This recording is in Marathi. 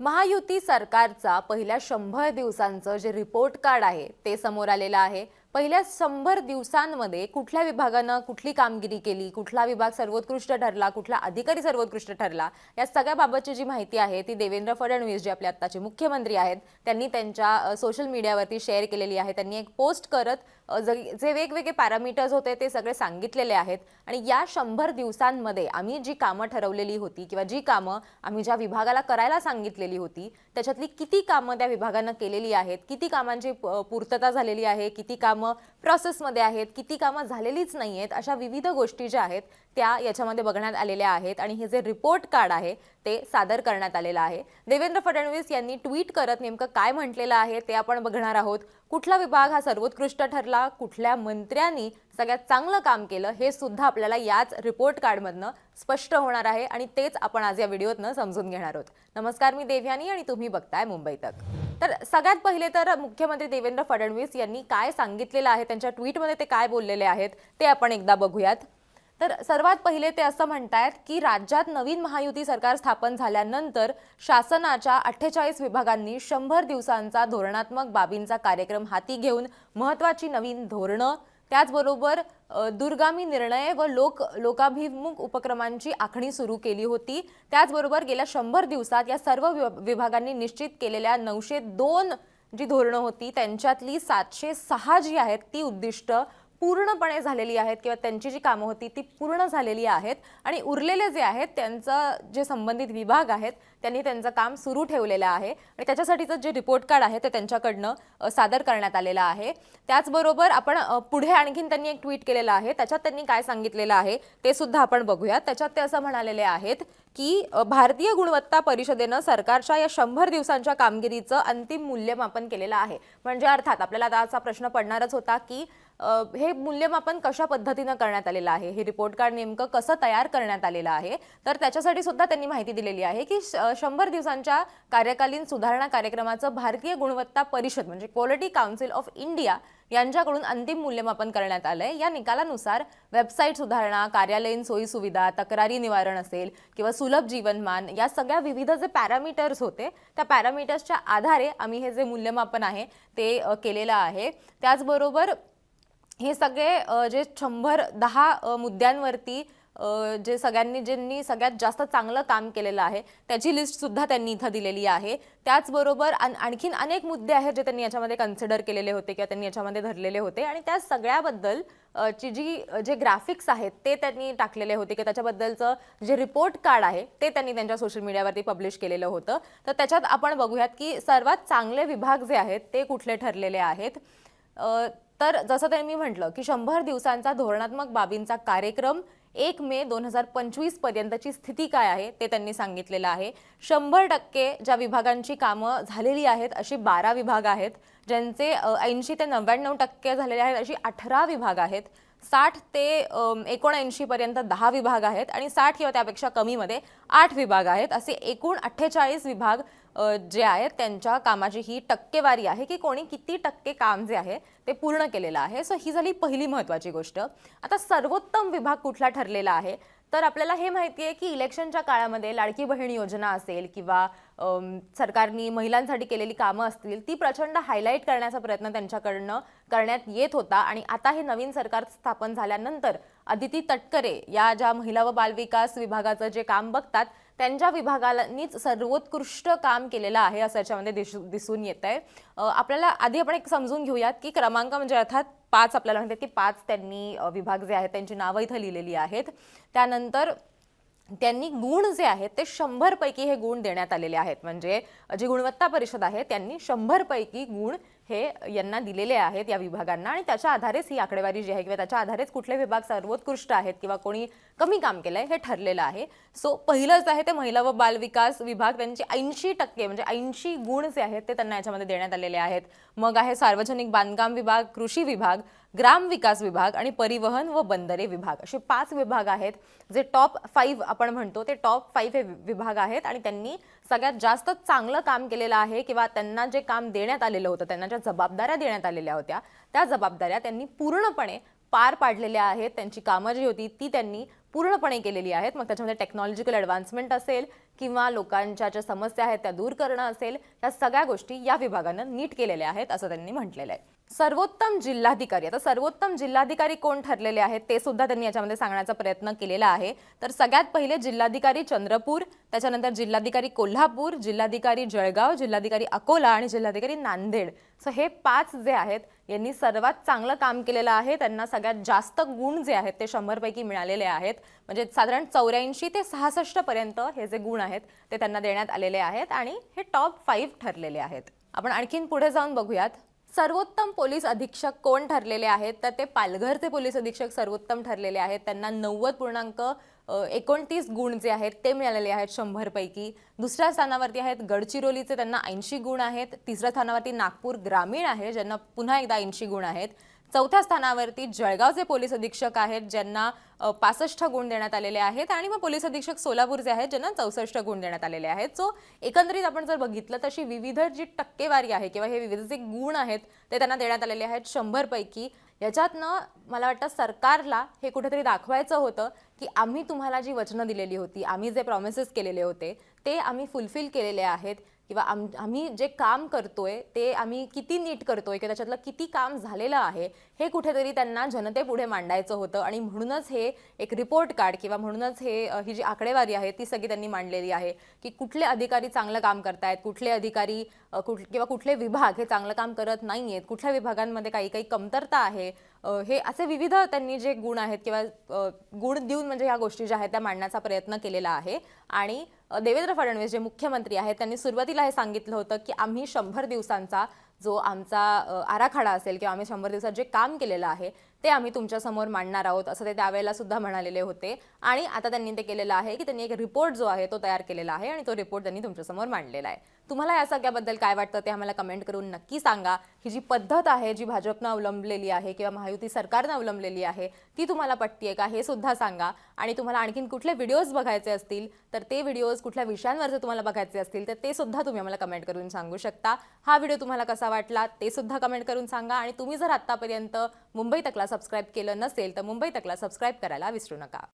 महायुती सरकारचा पहिल्या शंभर दिवसांचं जे रिपोर्ट कार्ड आहे ते समोर आलेलं आहे. पहिल्या शंभर दिवसांमध्ये कुठल्या विभागानं कुठली कामगिरी केली कुठला विभाग सर्वोत्कृष्ट ठरला कुठला अधिकारी सर्वोत्कृष्ट ठरला या सगळ्याबाबतची जी माहिती आहे ती देवेंद्र फडणवीस जे आपले आत्ताचे मुख्यमंत्री आहेत त्यांनी त्यांच्या सोशल मीडियावरती शेअर केलेली आहे. त्यांनी एक पोस्ट करत जे वेगवेगळे पॅरामीटर्स होते ते सगळे सांगितलेले आहेत. आणि या शंभर दिवसांमध्ये आम्ही जी कामं ठरवलेली होती किंवा जी कामं आम्ही ज्या विभागाला करायला सांगितलेली होती त्याच्यातली किती कामं त्या विभागानं केलेली आहेत किती कामांची प- पूर्तता झालेली आहे किती कामं प्रोसेसमध्ये आहेत किती कामं झालेलीच नाही आहेत अशा विविध गोष्टी ज्या आहेत त्या याच्यामध्ये बघण्यात आलेल्या आहेत आणि हे जे रिपोर्ट कार्ड आहे ते सादर करण्यात आलेलं आहे. देवेंद्र फडणवीस यांनी ट्विट करत नेमकं काय म्हटलेलं आहे ते आपण बघणार आहोत. कुठला विभाग हा सर्वोत्कृष्ट ठरला कुठल्या मंत्र्यांनी सगळ्यात चांगलं काम केलं हे सुद्धा आपल्याला याच रिपोर्ट कार्डमधनं स्पष्ट होणार आहे आणि तेच आपण आज या व्हिडिओतनं समजून घेणार आहोत. नमस्कार मी देवयानी आणि तुम्ही बघताय मुंबई तक. तर सगळ्यात पहिले तर मुख्यमंत्री देवेंद्र फडणवीस यांनी काय सांगितलेलं आहे? त्यांच्या ट्विटमध्ये ते काय बोललेले आहेत? ते आपण एकदा बघूयात. तर सर्वात पहिले ते असं म्हणतायत की राज्यात नवीन महायुती सरकार स्थापन झाल्यानंतर शासनाच्या अठ्ठेचाळीस विभागांनी शंभर दिवसांचा धोरणात्मक बाबींचा कार्यक्रम हाती घेऊन महत्त्वाची नवीन धोरणं त्याचबरोबर दूरगामी निर्णय व लोक लोकाभिमुख उपक्रमांची आखणी सुरू केली होती. त्याचबरोबर गेल्या शंभर दिवसात या सर्व विभ- विभागांनी निश्चित केलेल्या नऊशे दोन जी धोरणं होती त्यांच्यातली सातशे सहा जी आहेत ती उद्दिष्ट पूर्णपणे झालेली आहेत किंवा त्यांची जी कामं होती ती पूर्ण झालेली आहेत आणि उरलेले जे आहेत त्यांचं जे संबंधित विभाग आहेत त्यांनी त्यांचं काम सुरू ठेवलेलं आहे आणि त्याच्यासाठीचं जे रिपोर्ट कार्ड आहे ते त्यांच्याकडनं सादर करण्यात आलेलं आहे. त्याचबरोबर आपण पुढे आणखीन त्यांनी एक ट्विट केलेलं आहे. त्याच्यात त्यांनी काय सांगितलेलं आहे ते सुद्धा आपण बघूया. त्याच्यात ते असं म्हणालेले आहेत की भारतीय गुणवत्ता परिषदेनं सरकारच्या या शंभर दिवसांच्या कामगिरीचं अंतिम मूल्यमापन केलेलं आहे. म्हणजे अर्थात आपल्याला आता असा प्रश्न पडणारच होता की हे मूल्यमापन कशा पद्धतीनं करण्यात आलेलं आहे? हे रिपोर्ट कार्ड नेमकं कसं तयार करण्यात आलेलं आहे? तर त्याच्यासाठी सुद्धा त्यांनी माहिती दिलेली आहे की श- शंभर दिवसांच्या कार्यकालीन सुधारणा कार्यक्रमाचं भारतीय गुणवत्ता परिषद म्हणजे क्वालिटी काउन्सिल ऑफ इंडिया यांच्याकडून अंतिम मूल्यमापन करण्यात आलंय. या निकालानुसार वेबसाईट सुधारणा कार्यालयीन सोयी सुविधा तक्रारी निवारण असेल किंवा सुलभ जीवनमान या सगळ्या विविध जे पॅरामीटर्स होते त्या पॅरामीटर्सच्या आधारे आम्ही हे जे मूल्यमापन आहे ते केलेलं आहे. त्याचबरोबर हे सगळे जे शंभर दहा मुद्द्यांवरती जे सगळ्यांनी ज्यांनी सगळ्यात जास्त चांगलं काम केलेलं आहे त्याची लिस्टसुद्धा त्यांनी इथं दिलेली आहे. त्याचबरोबर आण- आणखीन अनेक मुद्दे आहेत जे त्यांनी याच्यामध्ये कन्सिडर केलेले होते किंवा त्यांनी याच्यामध्ये धरलेले होते. आणि त्या सगळ्याबद्दल ची जी जे ग्राफिक्स आहेत ते त्यांनी टाकलेले होते की त्याच्याबद्दलचं जे रिपोर्ट कार्ड आहे ते त्यांनी त्यांच्या सोशल मीडियावरती पब्लिश केलेलं होतं. तर त्याच्यात आपण बघूयात की सर्वात चांगले विभाग जे आहेत ते कुठले ठरलेले आहेत? तर जसं त्यांनी मी म्हटलं की शंभर दिवसांचा धोरणात्मक बाबींचा कार्यक्रम एक मे दोन हजार पंचवीस पर्यंतची स्थिती काय आहे ते त्यांनी सांगितलेलं आहे. शंभर टक्के ज्या विभागांची कामं झालेली आहेत अशी बारा विभाग आहेत ज्यांचे ऐंशी ते नव्याण्णव टक्के झालेले आहेत अशी अठरा विभाग आहेत. साठ ते एकोणऐंशीपर्यंत दहा विभाग आहेत आणि साठ किंवा त्यापेक्षा कमीमध्ये आठ विभाग आहेत. असे एकूण अठ्ठेचाळीस विभाग जे आहेत त्यांच्या कामाची ही टक्केवारी आहे की कोणी किती टक्के काम जे आहे ते पूर्ण केलेलं आहे. सो ही झाली पहिली महत्त्वाची गोष्ट. आता सर्वोत्तम विभाग कुठला ठरलेला आहे? तर आपल्याला हे माहिती आहे की इलेक्शनच्या काळामध्ये लाडकी बहीण योजना असेल किंवा सरकारनी महिलांसाठी केलेली कामं असतील ती प्रचंड हायलाईट करण्याचा प्रयत्न त्यांच्याकडनं करण्यात येत होता. आणि आता हे नवीन सरकार स्थापन झाल्यानंतर अदिती तटकरे या ज्या महिला व बालविकास विभागाचं जे काम बघतात त्यांच्या विभागानीच सर्वोत्कृष्ट काम केलेलं आहे असं याच्यामध्ये दिसू दिसून येत आहे आपल्याला आधी आपण एक समजून घेऊयात की क्रमांक म्हणजे अर्थात पाच आपल्याला म्हणतात की पाच त्यांनी विभाग जे आहेत त्यांची नावं इथं लिहिलेली आहेत. त्यानंतर त्यांनी गुण जे आहेत ते शंभरपैकी हे गुण देण्यात आलेले आहेत. म्हणजे जी गुणवत्ता परिषद आहे त्यांनी शंभरपैकी गुण हे यांना दिलेले आहेत या विभागांना आणि त्याच्या आधारेच ही आकडेवारी जी आहे किंवा त्याच्या आधारेच कुठले विभाग सर्वोत्कृष्ट आहेत किंवा कोणी कमी काम केलं आहे हे ठरलेलं आहे. सो पहिलंच आहे ते महिला व बालविकास विभाग. त्यांचे ऐंशी टक्के म्हणजे ऐंशी गुण जे आहेत ते त्यांना याच्यामध्ये देण्यात आलेले आहेत. मग आहे सार्वजनिक बांधकाम विभाग कृषी विभाग. ग्राम विकास विभाग आणि परिवहन व बंदरे विभाग. असे पाच विभाग आहेत जे टॉप फाईव्ह आपण म्हणतो ते टॉप फाईव्ह हे वि- विभाग आहेत आणि त्यांनी सगळ्यात जास्त चांगलं काम केलेलं आहे किंवा त्यांना जे काम देण्यात आलेलं होतं त्यांना ज्या जबाबदाऱ्या देण्यात आलेल्या होत्या त्या जबाबदाऱ्या त्यांनी पूर्णपणे पार पाडलेल्या आहेत. त्यांची कामं जी होती ती त्यांनी पूर्णपणे केलेली आहेत. मग त्याच्यामध्ये टेक्नॉलॉजिकल ॲडव्हान्समेंट असेल किंवा लोकांच्या ज्या समस्या आहेत त्या दूर करणं असेल त्या सगळ्या गोष्टी या विभागानं नीट केलेल्या आहेत असं त्यांनी म्हटलेलं आहे. सर्वोत्तम जिल्हाधिकारी आता सर्वोत्तम जिल्हाधिकारी कोण ठरलेले आहेत ते सुद्धा त्यांनी याच्यामध्ये सांगण्याचा प्रयत्न केलेला आहे. तर सगळ्यात पहिले जिल्हाधिकारी चंद्रपूर त्याच्यानंतर जिल्हाधिकारी कोल्हापूर जिल्हाधिकारी जळगाव जिल्हाधिकारी अकोला आणि जिल्हाधिकारी नांदेड. सो हे पाच जे आहेत यांनी सर्वात चांगलं काम केलेलं आहे. त्यांना सगळ्यात जास्त गुण जे आहेत ते शंभरपैकी मिळालेले आहेत. म्हणजे साधारण चौऱ्याऐंशी ते सहासष्टपर्यंत हे जे गुण आहेत ते त्यांना देण्यात आलेले आहेत आणि हे टॉप फाईव्ह ठरलेले आहेत. आपण आणखीन पुढे जाऊन बघूयात. सर्वोत्तम पोलीस अधीक्षक कोण ठरलेले आहेत? तर ते पालघरचे पोलीस अधीक्षक सर्वोत्तम ठरलेले आहेत. त्यांना नव्वद पूर्णांक एकोणतीस गुण जे आहेत ते मिळालेले आहेत शंभरपैकी. दुसऱ्या स्थानावरती आहेत गडचिरोलीचे त्यांना ऐंशी गुण आहेत. तिसऱ्या स्थानावरती नागपूर ग्रामीण आहे ज्यांना पुन्हा एकदा ऐंशी गुण आहेत. चौथ्या स्थानावरती जळगावचे पोलीस अधीक्षक आहेत ज्यांना पासष्ट गुण देण्यात आलेले आहेत आणि मग पोलीस अधीक्षक सोलापूरचे आहेत ज्यांना चौसष्ट गुण देण्यात आलेले आहेत. सो एकंदरीत आपण जर बघितलं तशी विविध जी टक्केवारी आहे किंवा हे विविध जे गुण आहेत ते त्यांना देण्यात आलेले आहेत शंभरपैकी. याच्यातनं मला वाटतं सरकारला हे कुठेतरी दाखवायचं होतं की आम्ही तुम्हाला जी वचनं दिलेली होती आम्ही जे प्रॉमिसेस केलेले होते ते आम्ही फुलफिल केलेले आहेत. किंवा आम आम्ही जे काम करतोय ते आम्ही किती नीट करतोय किंवा त्याच्यातलं किती काम झालेलं आहे हे कुठेतरी त्यांना जनतेपुढे मांडायचं होतं. आणि म्हणूनच हे एक रिपोर्ट कार्ड किंवा म्हणूनच हे ही जी आकडेवारी आहे ती सगळी त्यांनी मांडलेली आहे. की कुठले अधिकारी चांगलं काम करतायत कुठले अधिकारी कुठ किंवा कुठले विभाग हे चांगलं काम करत नाही आहेत कुठल्या विभागांमध्ये काही काही कमतरता आहे हे असे विविध त्यांनी जे गुण आहेत किंवा गुण देऊन म्हणजे ह्या गोष्टी ज्या आहेत त्या मांडण्याचा प्रयत्न केलेला आहे. आणि देवेंद्र फडणवीस जे मुख्यमंत्री आहेत त्यांनी सुरुवातीला हे सांगितलं होतं की आम्ही शंभर दिवसांचा जो आमचा आराखडा असेल किंवा आम्ही शंभर दिवसात जे काम केलेलं आहे ते आम्ही तुमच्यासमोर मांडणार आहोत असं ते त्यावेळेला सुद्धा म्हणालेले होते. आणि आता त्यांनी ते केलेलं आहे की त्यांनी एक रिपोर्ट जो आहे तो तयार केलेला आहे आणि तो रिपोर्ट त्यांनी तुमच्यासमोर मांडलेला आहे. तुम्हाला या सगळ्याबद्दल काय वाटतं ते आम्हाला कमेंट करून नक्की सांगा. ही जी पद्धत आहे जी भाजपनं अवलंबलेली आहे किंवा महायुती सरकारनं अवलंबलेली आहे ती तुम्हाला पटतीये का हे सुद्धा सांगा. आणि तुम्हाला आणखीन कुठले व्हिडिओज बघायचे असतील तर ते व्हिडिओज कुठल्या विषयांवरचे तुम्हाला बघायचे असतील तर ते सुद्धा तुम्ही आम्हाला कमेंट करून सांगू शकता. हा व्हिडिओ तुम्हाला कसा वाटला ते सुद्धा कमेंट करून सांगा. आणि तुम्ही जर आत्तापर्यंत मुंबई तकला सबस्क्राईब केलं नसेल तर मुंबई तकला सबस्क्राईब करायला विसरू नका.